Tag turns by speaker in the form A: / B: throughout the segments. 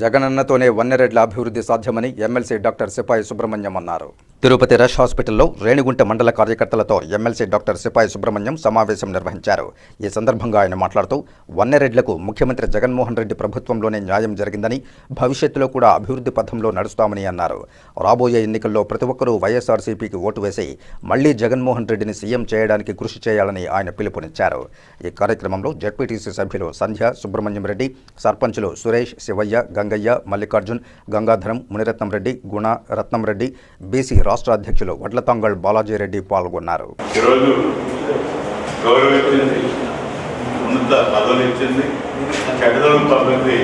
A: జగనన్నతోనే వన్నెరెడ్ల అభివృద్ధి సాధ్యమని MLC doctor సిపాయి సుబ్రహ్మణ్యం అన్నారు. తిరుపతి రష్ హాస్పిటల్లో రేణిగుంట మండల కార్యకర్తలతో ఎమ్మెల్సీ డాక్టర్ సిపాయి సుబ్రహ్మణ్యం సమావేశం నిర్వహించారు. ఈ సందర్భంగా ఆయన మాట్లాడుతూ వన్నెరెడ్లకు ముఖ్యమంత్రి జగన్మోహన్ రెడ్డి ప్రభుత్వంలోనే న్యాయం జరిగిందని భవిష్యత్తులో కూడా అభివృద్ధి పథంలో నడుస్తామని అన్నారు. రాబోయే ఎన్నికల్లో ప్రతి ఒక్కరూ వైఎస్ఆర్సీపీకి ఓటు వేసి మళ్ళీ జగన్మోహన్ రెడ్డిని సీఎం చేయడానికి కృషి చేయాలని ఆయన పిలుపునిచ్చారు. ఈ కార్యక్రమంలో జడ్పీటీసీ సభ్యులు సంధ్య సుబ్రహ్మణ్యం రెడ్డి సర్పంచులు సురేష్ శివయ్య గంగయ్య మల్లికార్జున్ గంగాధరం మునిరత్నం రెడ్డి గుణ రత్నం రెడ్డి బీసీ రాష్ట్ర అధ్యక్షులు వడ్లతంగల్ బాలాజీరెడ్డి పాల్గొన్నారు.
B: ఈరోజు గౌరవించింది ఉన్నత పదవులు ఇచ్చింది చెడ్డదలు పంపింది.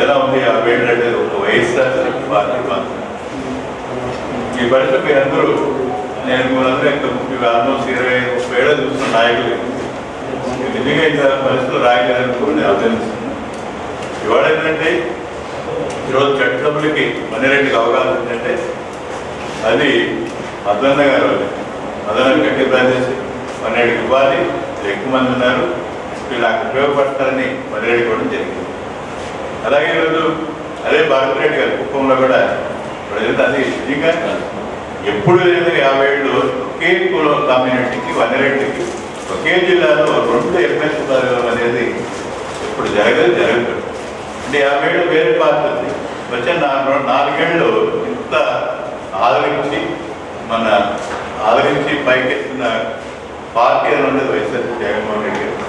B: ఎలా ఉంది ఆ ఏంటంటే ఒక వైఎస్ఆర్ పార్టీ మాత్రం. ఈ పరిస్థితి మీరందరూ నేను మీరందరూ ఇంకా ముప్పై ఆరు ఇరవై ముప్పై ఏళ్ళు చూసిన నాయకులు. మీరు నిజంగా ఇంత పరిస్థితులు రాయలేదని నేను అభినందిస్తున్నాను. ఇవాళ ఏంటంటే ఈరోజు చట్టసభలకి మనిరెడ్డికి అవగాహన ఏంటంటే అది మద్దన్న గారు మదన గట్టి ప్రదేశం పన్నెండుకి ఇవ్వాలి ఎక్కువ మంది ఉన్నారు వీళ్ళు నాకు ఉపయోగపడతారని మదిరెడ్డి కూడా జరిగింది. అలాగే ఈరోజు అదే భారతిరెడ్డి గారు కుప్పంలో కూడా ప్రజలు అది నిజంగా ఎప్పుడు లేదు యాభై ఏళ్ళు ఒకే కులం కమ్యూనిటీకి వన్నెరెడ్డికి ఒకే జిల్లాలో రెండు ఎమ్మెల్సీ పదవులు అనేది ఇప్పుడు జరగదు జరగదు అంటే యాభై ఏళ్ళు వేరే పార్టీ వచ్చే నాలుగు నాలుగేళ్ళు ఇంత ఆదరించి మన ఆదరించి పైకెత్తిన పార్టీ అని ఉండేది వైఎస్ఆర్ జగన్మోహన్ రెడ్డి గారు.